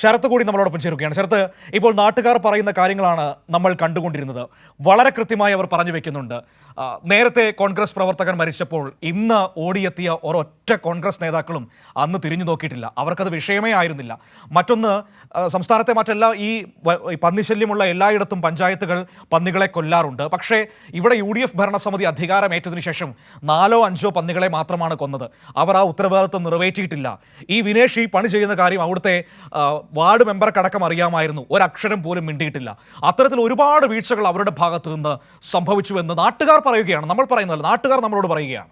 ശരത്ത് കൂടി നമ്മളോടൊപ്പം ചേരുകയാണ്. ശരത്ത് ഇപ്പോൾ നാട്ടുകാർ പറയുന്ന കാര്യങ്ങളാണ് നമ്മൾ കണ്ടുകൊണ്ടിരുന്നത്. വളരെ കൃത്യമായി അവർ പറഞ്ഞു വെക്കുന്നുണ്ട്. നേരത്തെ കോൺഗ്രസ് പ്രവർത്തകൻ മരിച്ചപ്പോൾ ഇന്ന് ഓടിയെത്തിയ ഒരൊറ്റ കോൺഗ്രസ് നേതാക്കളും അന്ന് തിരിഞ്ഞു നോക്കിയിട്ടില്ല. അവർക്കത് വിഷയമേ ആയിരുന്നില്ല. മറ്റൊന്ന് സംസ്ഥാനത്തെ മറ്റെല്ലാ ഈ പന്നിശല്യമുള്ള എല്ലായിടത്തും പഞ്ചായത്തുകൾ പന്നികളെ കൊല്ലാറുണ്ട്. പക്ഷേ ഇവിടെ യു ഡി എഫ് ഭരണസമിതി അധികാരമേറ്റതിനു ശേഷം നാലോ അഞ്ചോ പന്നികളെ മാത്രമാണ് കൊന്നത്. അവർ ആ ഉത്തരവാദിത്വം നിറവേറ്റിയിട്ടില്ല. ഈ വിനേഷ് ഈ പണി ചെയ്യുന്ന കാര്യം അവിടുത്തെ വാർഡ് മെമ്പർക്കടക്കം അറിയാമായിരുന്നു. ഒരക്ഷരം പോലും മിണ്ടിയിട്ടില്ല. അത്തരത്തിൽ ഒരുപാട് വീഴ്ചകൾ അവരുടെ ഭാഗത്തു നിന്ന് സംഭവിച്ചുവെന്ന് നാട്ടുകാർ പറയുകയാണ്. നമ്മൾ പറയുന്നതല്ല നാട്ടുകാർ നമ്മളോട് പറയുകയാണ്.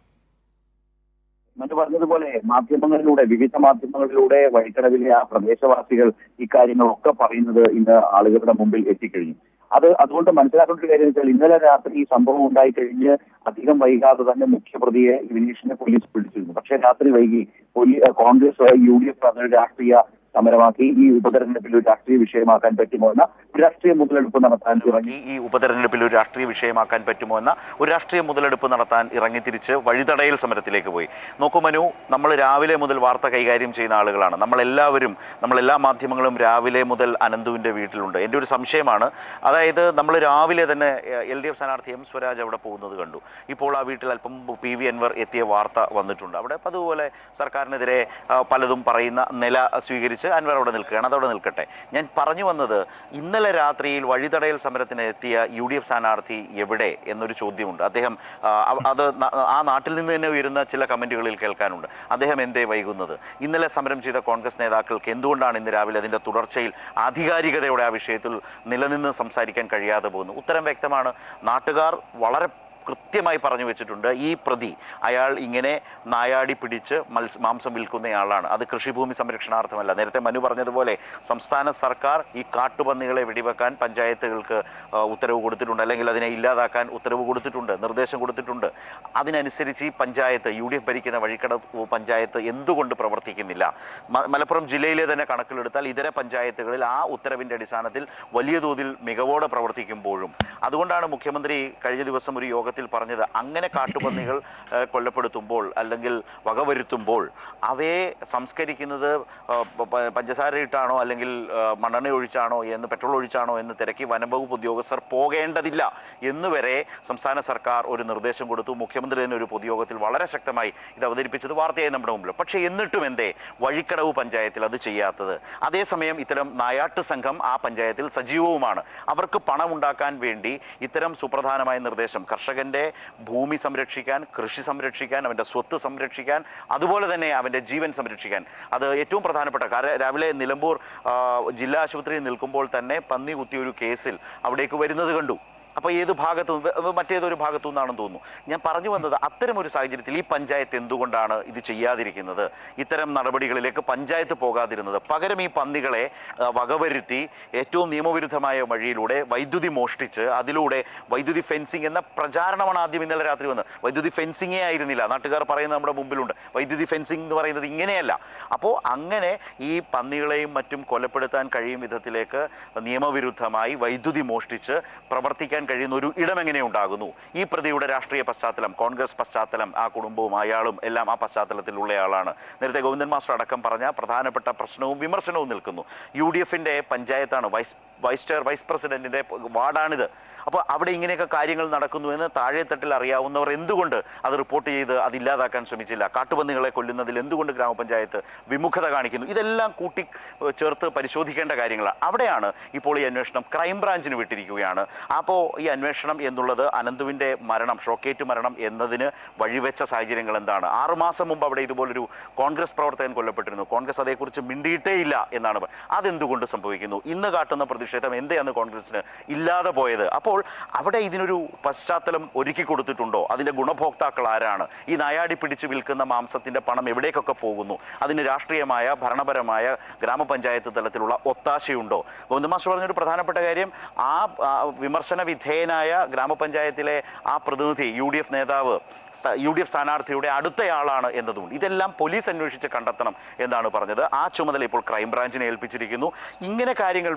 എന്നിട്ട് പറഞ്ഞതുപോലെ മാധ്യമങ്ങളിലൂടെ വിവിധ മാധ്യമങ്ങളിലൂടെ വഴിക്കടവിലെ ആ പ്രദേശവാസികൾ ഇക്കാര്യങ്ങളൊക്കെ പറയുന്നത് ഇന്ന് ആളുകളുടെ മുമ്പിൽ എത്തിക്കഴിഞ്ഞു. അത് അതുകൊണ്ട് മനസ്സിലാക്കേണ്ട ഒരു കാര്യം വെച്ചാൽ ഇന്നലെ രാത്രി ഈ സംഭവം ഉണ്ടായി കഴിഞ്ഞ് അധികം വൈകാതെ തന്നെ മുഖ്യപ്രതിയെ വിനീഷിനെ പോലീസ് പിടിച്ചിരുന്നു. പക്ഷേ രാത്രി വൈകി police Congress U D F അതൊരു രാഷ്ട്രീയ സമരമാക്കി ഈ ഉപതെരഞ്ഞെടുപ്പിൽ ഒരു രാഷ്ട്രീയ വിഷയമാക്കാൻ പറ്റുമോ എന്ന രാഷ്ട്രീയ മുതലെടുപ്പ് നടത്താൻ തുടങ്ങി ഈ ഉപതെരഞ്ഞെടുപ്പിൽ ഒരു രാഷ്ട്രീയ വിഷയമാക്കാൻ പറ്റുമോ എന്ന ഒരു രാഷ്ട്രീയ മുതലെടുപ്പ് നടത്താൻ ഇറങ്ങി തിരിച്ച് വഴിതടയൽ സമരത്തിലേക്ക് പോയി. നോക്കൂ മനു നമ്മൾ രാവിലെ മുതൽ വാർത്ത കൈകാര്യം ചെയ്യുന്ന ആളുകളാണ്. നമ്മളെല്ലാവരും നമ്മളെല്ലാ മാധ്യമങ്ങളും രാവിലെ മുതൽ അനന്തുവിന്റെ വീട്ടിലുണ്ട്. എന്റെ ഒരു സംശയമാണ് അതായത് നമ്മൾ രാവിലെ തന്നെ എൽ ഡി എഫ് സ്ഥാനാർത്ഥി എം സ്വരാജ് അവിടെ പോകുന്നത് കണ്ടു. ഇപ്പോൾ ആ വീട്ടിൽ അല്പം പി വി അൻവർ എത്തിയ വാർത്ത വന്നിട്ടുണ്ട്. അവിടെ അതുപോലെ സർക്കാരിനെതിരെ പലതും പറയുന്ന നില സ്വീകരിച്ച് അൻവർ അവിടെ നിൽക്കുകയാണ്. അതവിടെ നിൽക്കട്ടെ. ഞാൻ പറഞ്ഞു വന്നത് ഇന്നലെ രാത്രിയിൽ വഴിതടയൽ സമരത്തിന് എത്തിയ യു ഡി എഫ് സ്ഥാനാർത്ഥി എവിടെ എന്നൊരു ചോദ്യമുണ്ട്. അദ്ദേഹം അത് ആ നാട്ടിൽ നിന്ന് തന്നെ ഉയരുന്ന ചില കമന്റുകളിൽ കേൾക്കാനുണ്ട്. അദ്ദേഹം എന്തേ വൈകുന്നത്? ഇന്നലെ സമരം ചെയ്ത കോൺഗ്രസ് നേതാക്കൾക്ക് എന്തുകൊണ്ടാണ് ഇന്ന് രാവിലെ അതിന്റെ തുടർച്ചയിൽ ആധികാരികതയോടെ ആ വിഷയത്തിൽ നിലനിന്ന് സംസാരിക്കാൻ കഴിയാതെ പോകുന്നു ഉത്തരം വ്യക്തമാണ്. നാട്ടുകാർ വളരെ കൃത്യമായി പറഞ്ഞു വെച്ചിട്ടുണ്ട് ഈ പ്രതി അയാൾ ഇങ്ങനെ നായാടി പിടിച്ച് മത്സ്യ മാംസം വിൽക്കുന്നയാളാണ്. അത് കൃഷിഭൂമി സംരക്ഷണാർത്ഥമല്ല. നേരത്തെ മനു പറഞ്ഞതുപോലെ സംസ്ഥാന സർക്കാർ ഈ കാട്ടുപന്നികളെ വെടിവെക്കാൻ പഞ്ചായത്തുകൾക്ക് ഉത്തരവ് കൊടുത്തിട്ടുണ്ട്. അല്ലെങ്കിൽ അതിനെ ഇല്ലാതാക്കാൻ ഉത്തരവ് കൊടുത്തിട്ടുണ്ട് നിർദ്ദേശം കൊടുത്തിട്ടുണ്ട്. അതിനനുസരിച്ച് ഈ പഞ്ചായത്ത് യു ഡി എഫ് ഭരിക്കുന്ന വഴിക്കട പഞ്ചായത്ത് എന്തുകൊണ്ട് പ്രവർത്തിക്കുന്നില്ല? മലപ്പുറം ജില്ലയിലെ തന്നെ കണക്കിലെടുത്താൽ ഇതര പഞ്ചായത്തുകളിൽ ആ ഉത്തരവിന്റെ അടിസ്ഥാനത്തിൽ വലിയ തോതിൽ മികവോടെ പ്രവർത്തിക്കുമ്പോഴും. അതുകൊണ്ടാണ് മുഖ്യമന്ത്രി കഴിഞ്ഞ ദിവസം ഒരു യോഗത്തിൽ പറഞ്ഞത് അങ്ങനെ കാട്ടുപന്നികൾ കൊല്ലപ്പെടുത്തുമ്പോൾ അല്ലെങ്കിൽ വകവരുത്തുമ്പോൾ അവയെ സംസ്കരിക്കുന്നത് പഞ്ചസാര ഇട്ടാണോ അല്ലെങ്കിൽ മണ്ണെണ്ണ ഒഴിച്ചാണോ എന്ന് പെട്രോൾ ഒഴിച്ചാണോ എന്ന് തിരക്കി വനംവകുപ്പ് ഉദ്യോഗസ്ഥർ പോകേണ്ടതില്ല എന്ന് വരെ സംസ്ഥാന സർക്കാർ ഒരു നിർദ്ദേശം കൊടുത്തു. മുഖ്യമന്ത്രി തന്നെ ഒരു പൊതുയോഗത്തിൽ വളരെ ശക്തമായി ഇത് അവതരിപ്പിച്ചത് വാർത്തയായി നമ്മുടെ മുമ്പിൽ. പക്ഷേ എന്നിട്ടും എന്തേ വഴിക്കടവ് പഞ്ചായത്തിൽ അത് ചെയ്യാത്തത്. അതേസമയം ഇത്തരം നായാട്ട് സംഘം ആ പഞ്ചായത്തിൽ സജീവവുമാണ്. അവർക്ക് പണം ഉണ്ടാക്കാൻ വേണ്ടി ഇത്തരം സുപ്രധാനമായ നിർദ്ദേശം കർഷകന്റെ ഭൂമി സംരക്ഷിക്കാൻ കൃഷി സംരക്ഷിക്കാൻ അവന്റെ സ്വത്ത് സംരക്ഷിക്കാൻ അതുപോലെ തന്നെ അവന്റെ ജീവൻ സംരക്ഷിക്കാൻ. അത് ഏറ്റവും പ്രധാനപ്പെട്ട കാരണം രാവിലെ നിലമ്പൂർ ജില്ലാ ആശുപത്രിയിൽ നിൽക്കുമ്പോൾ തന്നെ പന്നി കുത്തിയ ഒരു കേസിൽ അവിടേക്ക് വരുന്നത് കണ്ടു. അപ്പോൾ ഏത് ഭാഗത്തു മറ്റേതൊരു ഭാഗത്തു നിന്നാണെന്ന് തോന്നുന്നു. ഞാൻ പറഞ്ഞു വന്നത് ഒരു സാഹചര്യത്തിൽ ഈ പഞ്ചായത്ത് എന്തുകൊണ്ടാണ് ഇത് ചെയ്യാതിരിക്കുന്നത്? ഇത്തരം നടപടികളിലേക്ക് പഞ്ചായത്ത് പോകാതിരുന്നത്. പകരം ഈ പന്നികളെ വകവരുത്തി ഏറ്റവും നിയമവിരുദ്ധമായ വഴിയിലൂടെ വൈദ്യുതി മോഷ്ടിച്ച് അതിലൂടെ വൈദ്യുതി ഫെൻസിങ് എന്ന പ്രചാരണമാണ് ആദ്യം ഇന്നലെ രാത്രി വന്നത്. വൈദ്യുതി ഫെൻസിങ്ങേ ആയിരുന്നില്ല. നാട്ടുകാർ പറയുന്നത് നമ്മുടെ മുമ്പിലുണ്ട്. വൈദ്യുതി ഫെൻസിങ് എന്ന് പറയുന്നത് ഇങ്ങനെയല്ല. അപ്പോൾ അങ്ങനെ ഈ പന്നികളെയും മറ്റും കൊലപ്പെടുത്താൻ കഴിയും വിധത്തിലേക്ക് നിയമവിരുദ്ധമായി വൈദ്യുതി മോഷ്ടിച്ച് പ്രവർത്തിക്കാൻ കഴിയുന്ന ഒരു ഇടം എങ്ങനെ ഉണ്ടാകുന്നു? ഈ പ്രതിയുടെ രാഷ്ട്രീയ പശ്ചാത്തലം കോൺഗ്രസ് പശ്ചാത്തലം ആ കുടുംബവും അയാളും എല്ലാം ആ പശ്ചാത്തലത്തിലുള്ളയാളാണ്. നേരത്തെ ഗോവിന്ദൻ മാസ്റ്റർ അടക്കം പറഞ്ഞ പ്രധാനപ്പെട്ട പ്രശ്നവും വിമർശനവും നിൽക്കുന്നു. യു ഡി എഫിന്റെ പഞ്ചായത്താണ് വൈസ് വൈസ് ചെയർ വൈസ് പ്രസിഡന്റിന്റെ വാർഡാണിത്. അപ്പോൾ അവിടെ ഇങ്ങനെയൊക്കെ കാര്യങ്ങൾ നടക്കുന്നു എന്ന് താഴെത്തട്ടിൽ അറിയാവുന്നവർ എന്തുകൊണ്ട് അത് റിപ്പോർട്ട് ചെയ്ത് അതില്ലാതാക്കാൻ ശ്രമിച്ചില്ല? കാട്ടുപന്നികളെ കൊല്ലുന്നതിൽ എന്തുകൊണ്ട് ഗ്രാമപഞ്ചായത്ത് വിമുഖത കാണിക്കുന്നു? ഇതെല്ലാം കൂട്ടി ചേർത്ത് പരിശോധിക്കേണ്ട കാര്യങ്ങളാണ്. അവിടെയാണ് ഇപ്പോൾ ഈ അന്വേഷണം ക്രൈംബ്രാഞ്ചിന് വിട്ടിരിക്കുകയാണ്. അപ്പോൾ ഈ അന്വേഷണം എന്നുള്ളത് അനന്തുവിന്റെ മരണം ഷോക്കേറ്റ് മരണം എന്നതിന് വഴിവെച്ച സാഹചര്യങ്ങൾ എന്താണ്? ആറുമാസം മുമ്പ് അവിടെ ഇതുപോലൊരു കോൺഗ്രസ് പ്രവർത്തകൻ കൊല്ലപ്പെട്ടിരുന്നു. കോൺഗ്രസ് അതേക്കുറിച്ച് മിണ്ടിയിട്ടേ ഇല്ല എന്നാണ് അതെന്തുകൊണ്ട് സംഭവിക്കുന്നു? ഇന്ന് കാട്ടുന്ന പ്രതിഷേധം എന്തെയാണ് കോൺഗ്രസിന് ഇല്ലാതെ പോയത്? അപ്പോൾ അവിടെ ഇതിനൊരു പശ്ചാത്തലം ഒരുക്കി കൊടുത്തിട്ടുണ്ടോ? അതിന്റെ ഗുണഭോക്താക്കൾ ആരാണ്? ഈ നായാടി പിടിച്ചു വിൽക്കുന്ന മാംസത്തിന്റെ പണം എവിടേക്കൊക്കെ പോകുന്നു? അതിന് രാഷ്ട്രീയമായ ഭരണപരമായ ഗ്രാമപഞ്ചായത്ത് തലത്തിലുള്ള ഒത്താശയുണ്ടോ? ഗോവിന്ദമാസ്റ്റർ പറഞ്ഞൊരു പ്രധാനപ്പെട്ട കാര്യം ആ വിമർശന വിധേയനായ ഗ്രാമപഞ്ചായത്തിലെ ആ പ്രതിനിധി യു ഡി എഫ് നേതാവ് യു ഡി എഫ് സ്ഥാനാർത്ഥിയുടെ അടുത്തയാളാണ് എന്നതുകൊണ്ട് ഇതെല്ലാം പോലീസ് അന്വേഷിച്ച് കണ്ടെത്തണം എന്നാണ് പറഞ്ഞത്. ആ ചുമതല ഇപ്പോൾ ക്രൈംബ്രാഞ്ചിനെ ഏൽപ്പിച്ചിരിക്കുന്നു. ഇങ്ങനെ കാര്യങ്ങൾ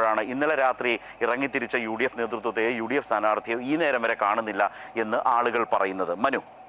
വെളിപ്പെട്ടപ്പോഴാണ് ഇന്നലെ രാത്രി ഇറങ്ങിത്തിരിച്ച യു ഡി എഫ് നേതൃത്വത്തെ യു ഡി എഫ് സ്ഥാനാർത്ഥിയെ ഈ നേരം വരെ കാണുന്നില്ല എന്ന് ആളുകൾ പറയുന്നത്. മനു.